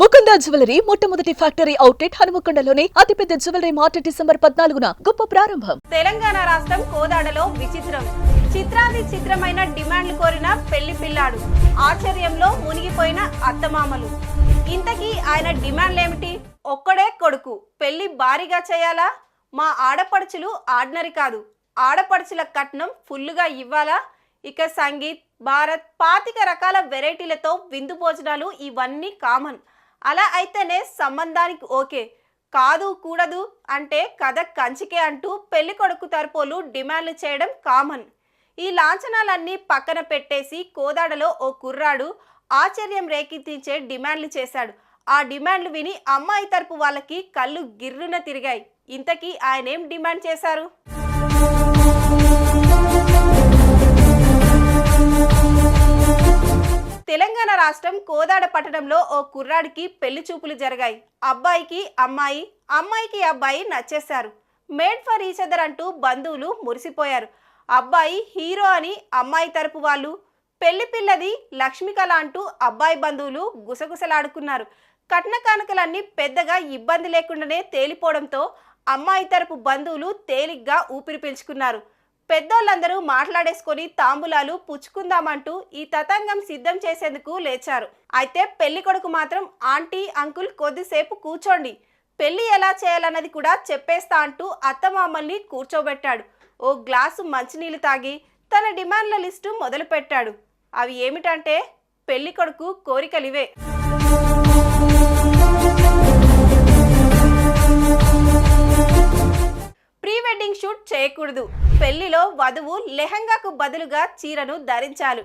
Mukunda jewellery మొట్టమొదటి factory outlet హనుమకొండలోనే అతిపెద్ద జ్యువెలరీ మార్ట్ డిసెంబర్ పద్నాలుగున గొప్ప ప్రారంభం. తెలంగాణ రాష్ట్రం కోదాడలో విచిత్రం. చిత్రాది చిత్రమైన డిమాండ్లు కోరిన పెళ్ళి పిల్లాడు. ఆశ్చర్యంలో మునిగిపోయిన అత్తమామలు. ఇంతకీ ఆయన డిమాండ్లేమిటి? ఒక్కడే కొడుకు. పెళ్ళి భారీగా చేయాలా? మా ఆడపడుచులు ఆర్డినరీ కాదు. ఆడపడుచుల కట్నం ఫుల్లుగా ఇవ్వాలా? ఇక సంగీత్ భారత్ పాతిక రకాల వెరైటీలతో విందు భోజనాలు ఇవన్నీ కామన్. అలా అయితేనే సంబంధానికి ఓకే. కాదు కూడదు అంటే కథ కంచికే అంటూ పెళ్ళి కొడుకు తరపోలు డిమాండ్లు చేయడం కామన్. ఈ లాంఛనాలన్నీ పక్కన పెట్టేసి కోదాడలో ఓ కుర్రాడు ఆశ్చర్యం రేకెత్తించే డిమాండ్లు చేశాడు. ఆ డిమాండ్లు విని అమ్మాయి తరపు వాళ్ళకి కళ్ళు గిర్రున తిరిగాయి. ఇంతకీ ఆయన ఏం డిమాండ్ చేశారు? తెలంగాణ రాష్ట్రం కోదాడ పట్టణంలో ఓ కుర్రాడికి పెళ్ళి చూపులు జరిగాయి. అబ్బాయికి అమ్మాయి అమ్మాయికి అబ్బాయి నచ్చేశారు. మేడ్ ఫర్ ఈచ్ అదర్ అంటూ బంధువులు మురిసిపోయారు. అబ్బాయి హీరో అని అమ్మాయి తరపు వాళ్ళు పెళ్ళి పిల్లది లక్ష్మికళ అంటూ అబ్బాయి బంధువులు గుసగుసలాడుకున్నారు. కట్న కానుకలన్నీ పెద్దగా ఇబ్బంది లేకుండానే తేలిపోవడంతో అమ్మాయి తరపు బంధువులు తేలిగ్గా ఊపిరి పీల్చుకున్నారు. పెద్దోళ్ళందరూ మాట్లాడేసుకొని తాంబూలాలు పుచ్చుకుందామంటూ ఈ తతంగం సిద్ధం చేసేందుకు లేచారు. అయితే పెళ్ళి కొడుకు మాత్రం ఆంటీ అంకుల్ కొద్దిసేపు కూర్చోండి. పెళ్ళి ఎలా చేయాలన్నది కూడా చెప్పేస్తా అంటూ అత్తమామల్ని కూర్చోబెట్టాడు. ఓ గ్లాసు మంచినీళ్ళు తాగి తన డిమాండ్ల లిస్టు మొదలుపెట్టాడు. అవి ఏమిటంటే పెళ్ళి కొడుకు కోరికలివే. చేయకూడదు. పెళ్ళిలో వధువు లెహంగాకు బదులుగా చీరను ధరించాలి.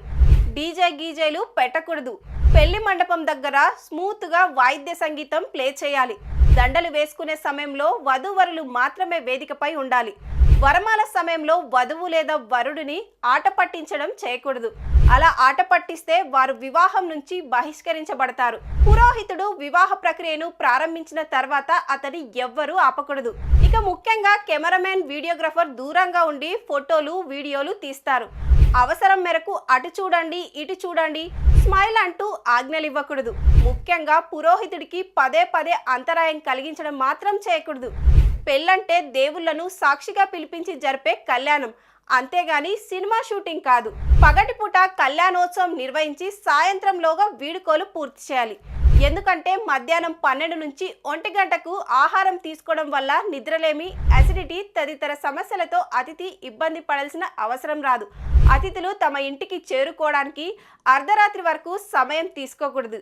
డీజే గీజేలు పెట్టకూడదు. పెళ్ళి మండపం దగ్గర స్మూత్గా వాయిద్య సంగీతం ప్లే చేయాలి. దండలు వేసుకునే సమయంలో వధూవరులు మాత్రమే వేదికపై ఉండాలి. వరమాల సమయంలో వధువు లేదా వరుడిని ఆట పట్టించడం చేయకూడదు. అలా ఆట పట్టిస్తే వారు వివాహం నుంచి బహిష్కరించబడతారు. పురోహితుడు వివాహ ప్రక్రియను ప్రారంభించిన తర్వాత అతని ఎవ్వరూ ఆపకూడదు. ఇక ముఖ్యంగా కెమెరామెన్ వీడియోగ్రఫర్ దూరంగా ఉండి ఫోటోలు వీడియోలు తీస్తారు. అవసరం మేరకు అటు చూడండి ఇటు చూడండి స్మైల్ అంటూ ఆజ్ఞలు ఇవ్వకూడదు ముఖ్యంగా పురోహితుడికి పదే పదే అంతరాయం కలిగించడం మాత్రం చేయకూడదు. పెళ్ళంటే దేవుళ్ళను సాక్షిగా పిలిపించి జరిపే కళ్యాణం. అంతేగాని సినిమా షూటింగ్ కాదు. పగటిపూట కళ్యాణోత్సవం నిర్వహించి సాయంత్రంలోగా వీడుకోలు పూర్తి చేయాలి. ఎందుకంటే మధ్యాహ్నం పన్నెండు నుంచి ఒంటి గంటకు ఆహారం తీసుకోవడం వల్ల నిద్రలేమి అసిడిటీ తదితర సమస్యలతో అతిథి ఇబ్బంది పడాల్సిన అవసరం రాదు. అతిథులు తమ ఇంటికి చేరుకోవడానికి అర్ధరాత్రి వరకు సమయం తీసుకోకూడదు.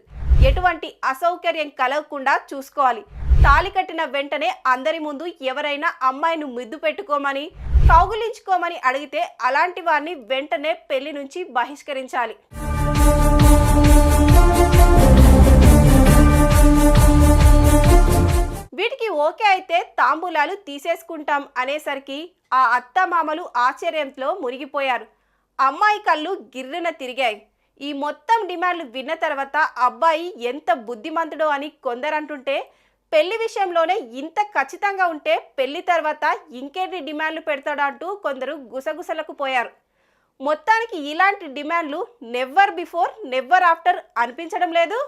ఎటువంటి అసౌకర్యం కలగకుండా చూసుకోవాలి. తాళి కట్టిన వెంటనే అందరి ముందు ఎవరైనా అమ్మాయిని ముద్దు పెట్టుకోమని కౌగులించుకోమని అడిగితే అలాంటి వారిని వెంటనే పెళ్ళి నుంచి బహిష్కరించాలి. వీటికి ఓకే అయితే తాంబూలాలు తీసేసుకుంటాం అనేసరికి ఆ అత్తమామలు ఆశ్చర్యంతో మునిగిపోయారు. అమ్మాయి కళ్ళు గిర్రిన తిరిగాయి. ఈ మొత్తం డిమాండ్లు విన్న తర్వాత అబ్బాయి ఎంత బుద్ధిమంతుడో అని కొందరంటుంటే పెళ్ళి విషయంలోనే ఇంత ఖచ్చితంగా ఉంటే పెళ్ళి తర్వాత ఇంకేంటి డిమాండ్లు పెడతాడంటూ కొందరు గుసగుసలకు పోయారు. మొత్తానికి ఇలాంటి డిమాండ్లు నెవ్వర్ బిఫోర్ నెవ్వర్ ఆఫ్టర్ అనిపించడం లేదు.